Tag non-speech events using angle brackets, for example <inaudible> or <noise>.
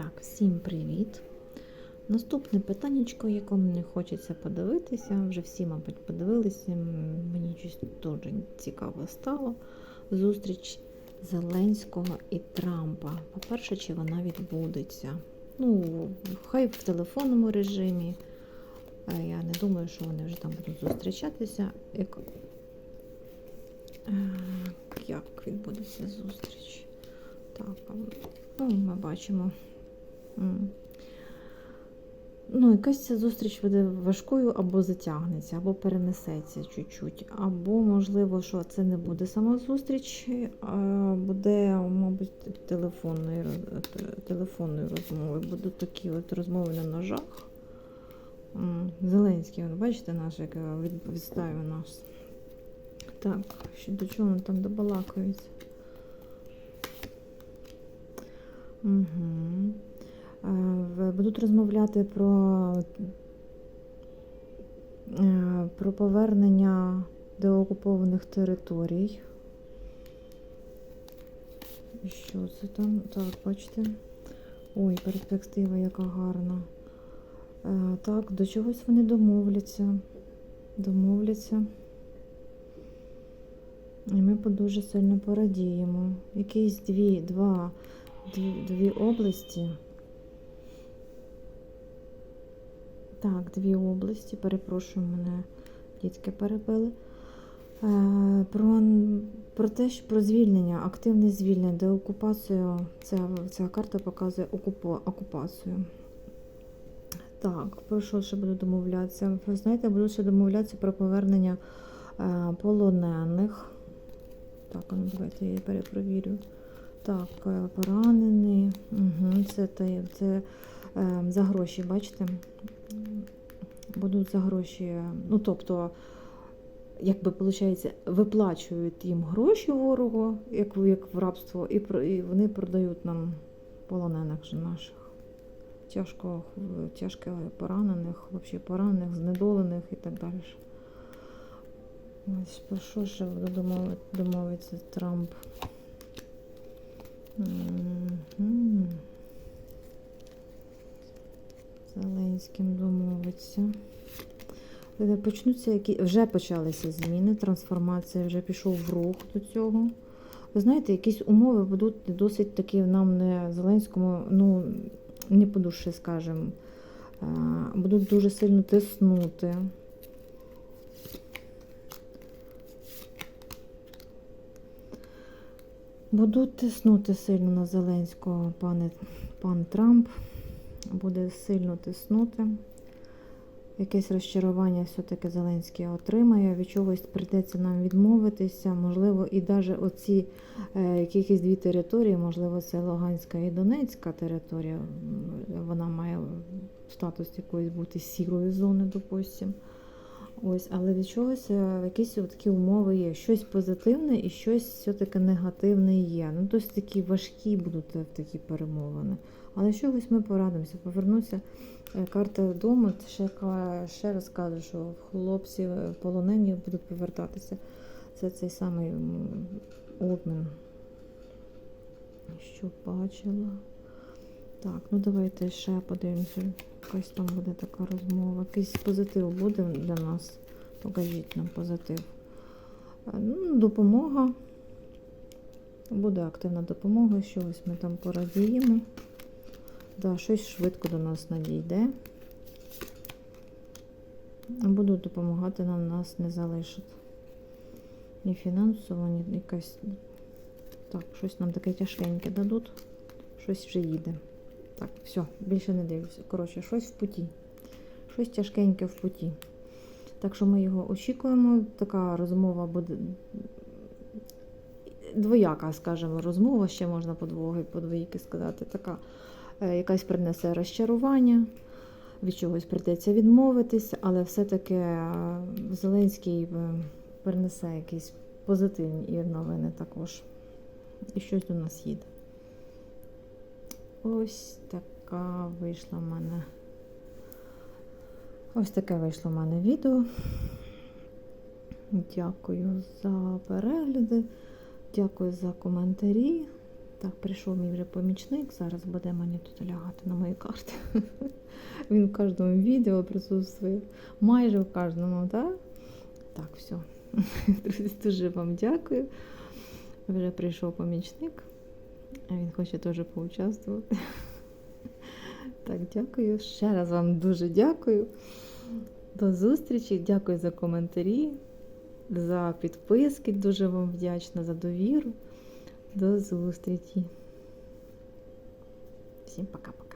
Так, всім привіт! Наступне питаннячко, яке мені хочеться подивитися, вже всі, мабуть, подивилися. Мені щось дуже цікаво стало. Зустріч Зеленського і Трампа. По-перше, чи вона відбудеться? Ну, хай в телефонному режимі. Е, Я не думаю, що вони вже там будуть зустрічатися. Як, Е, як відбудеться зустріч? Так, ну, ми бачимо. Ну, якась ця зустріч буде важкою або затягнеться, або перенесеться чуть-чуть. Або, можливо, що це не буде сама зустріч, а буде, мабуть, телефонною, роз- те- телефонною розмовою. Будуть такі от розмови на ножах. Зеленський, от бачите, наш, як від- відставив нас. Так, що до чого вони там добалакаються? Угу. Будуть розмовляти про, е, про повернення деокупованих територій. Що це там? Так, бачите? Ой, перспектива яка гарна. Е, Так, до чогось вони домовляться. Домовляться. І ми дуже сильно порадіємо. Якісь дві, два, дві, дві області. Так, дві області. Перепрошую, мене дітки перебили. Е, Про, про те, що про звільнення, активне звільнення, де окупацію, ця, ця карта показує окупацію. Так, про що ще буду домовлятися? Ви знаєте, буду ще домовлятися про повернення е, полонених. Так, ну давайте я її перепровірю. Так, е, поранений. Угу, це, це е, за гроші, бачите? Будуть за гроші. Ну, тобто, якби виходить, виплачують їм гроші ворогу, як, як в рабство, і, і вони продають нам полонених же наших. Тяжко, тяжко поранених, взагалі поранених, знедолених і так далі. Ось про що ще буде домови- домовитися Трамп? Мгм. Зеленським домовиться. Почнуться які вже почалися зміни, трансформація вже пішов в рух до цього. Ви знаєте, якісь умови будуть досить такі нам не Зеленському, ну не по душі, скажімо, будуть дуже сильно тиснути. Будуть тиснути сильно на Зеленського, пане, пан Трамп буде сильно тиснути. Якесь розчарування все-таки Зеленський отримає, від чогось прийдеться нам відмовитися. Можливо, і навіть оці е, якісь дві території, можливо, це Луганська і Донецька територія, вона має статус якоїсь бути сірої зони, допустимо. Ось, але від чогось е, якісь такі умови є. Щось позитивне і щось все-таки негативне є. Ну, тобто такі важкі будуть е, такі перемовини. Але з чогось ми порадимося. Повернуся. е, Карта це ще, ще раз кажу, що хлопці полонені будуть повертатися. Це цей самий обмін. Що бачила? Так, ну давайте ще подивимося. Якась там буде така розмова. Якийсь позитив буде для нас. Покажіть нам позитив. Е, Ну, допомога. Буде активна допомога, щось ми там порадіємо. Да, щось швидко до нас надійде. Будуть допомагати нам, нас не залишать. Ні фінансово, ні якась. Так, щось нам таке тяжкеньке дадуть. Щось вже їде. Так, все, більше не дивлюся. Коротше, щось в путі. Щось тяжкеньке в путі. Так що ми його очікуємо. Така розмова буде двояка, скажімо, розмова, ще можна подвоги, подвійки сказати. Така е, якась принесе розчарування, від чогось прийдеться відмовитись, але все-таки е, Зеленський е, принесе якісь позитивні новини також. І щось до нас їде. Ось така вийшла в мене. Ось таке вийшло в мене відео. Дякую за перегляди, дякую за коментарі. Так, прийшов мій вже помічник, зараз буде мені тут лягати на мої карти. <laughs> Він в кожному відео присутствує, майже в кожному, так? Так, все. <laughs> Друзі, дуже вам дякую. Вже прийшов помічник, а він хоче теж поучаствувати. <laughs> Так, дякую. Ще раз вам дуже дякую. До зустрічі. Дякую за коментарі, за підписки. Дуже вам вдячна за довіру. До зустрічі. Всім пока-пока.